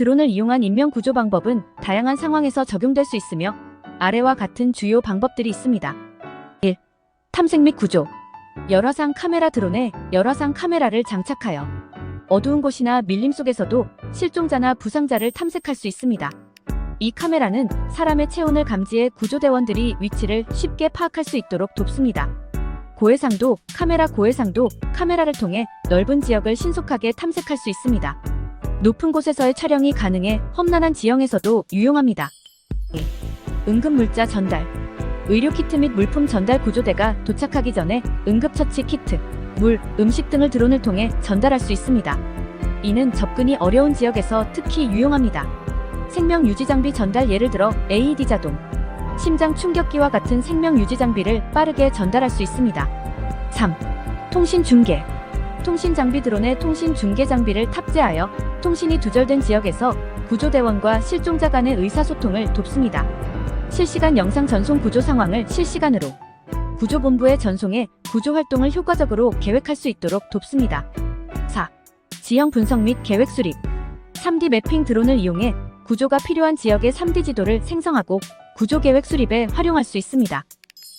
드론을 이용한 인명 구조 방법은 다양한 상황에서 적용될 수 있으며 아래와 같은 주요 방법들이 있습니다. 1. 탐색 및 구조. 열화상 카메라 드론에 열화상 카메라를 장착하여 어두운 곳이나 밀림 속에서도 실종자나 부상자를 탐색할 수 있습니다. 이 카메라는 사람의 체온을 감지해 구조대원들이 위치를 쉽게 파악할 수 있도록 돕습니다. 고해상도, 카메라 고해상도 카메라를 통해 넓은 지역을 신속하게 탐색할 수 있습니다. 높은 곳에서의 촬영이 가능해 험난한 지형에서도 유용합니다. 응급물자 전달. 의료키트 및 물품 전달 구조대가 도착하기 전에 응급처치 키트, 물, 음식 등을 드론을 통해 전달할 수 있습니다. 이는 접근이 어려운 지역에서 특히 유용합니다. 생명 유지 장비 전달 예를 들어 AED 자동, 심장 충격기와 같은 생명 유지 장비를 빠르게 전달할 수 있습니다. 3. 통신 중계. 통신 장비 드론에 통신 중계 장비를 탑재하여 통신이 두절된 지역에서 구조대원과 실종자 간의 의사소통을 돕습니다. 실시간 영상 전송 구조 상황을 실시간으로 구조본부에 전송해 구조 활동을 효과적으로 계획할 수 있도록 돕습니다. 4. 지형 분석 및 계획 수립. 3D 매핑 드론을 이용해 구조가 필요한 지역의 3D 지도를 생성하고 구조 계획 수립에 활용할 수 있습니다.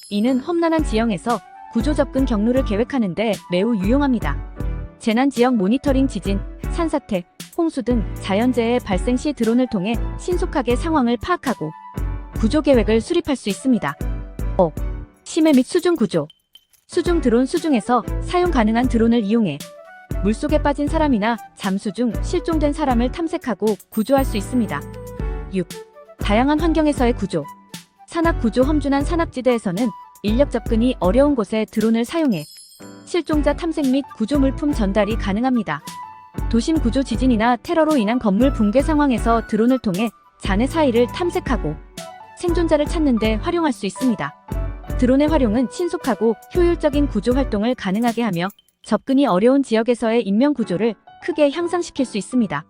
이는 험난한 지형에서 구조 접근 경로를 계획하는 데 매우 유용합니다. 재난 지역 모니터링 지진, 산사태, 홍수 등 자연재해 발생 시 드론을 통해 신속하게 상황을 파악하고 구조 계획을 수립할 수 있습니다. 5. 심해 및 수중 구조. 수중 드론 수중에서 사용 가능한 드론을 이용해 물속에 빠진 사람이나 잠수 중 실종된 사람을 탐색하고 구조할 수 있습니다. 6. 다양한 환경에서의 구조. 산악 구조 험준한 산악지대에서는 인력 접근이 어려운 곳에 드론을 사용해 실종자 탐색 및 구조 물품 전달이 가능합니다. 도심 구조 지진이나 테러로 인한 건물 붕괴 상황에서 드론을 통해 잔해 사이를 탐색하고 생존자를 찾는 데 활용할 수 있습니다. 드론의 활용은 신속하고 효율적인 구조 활동을 가능하게 하며 접근이 어려운 지역에서의 인명 구조를 크게 향상시킬 수 있습니다.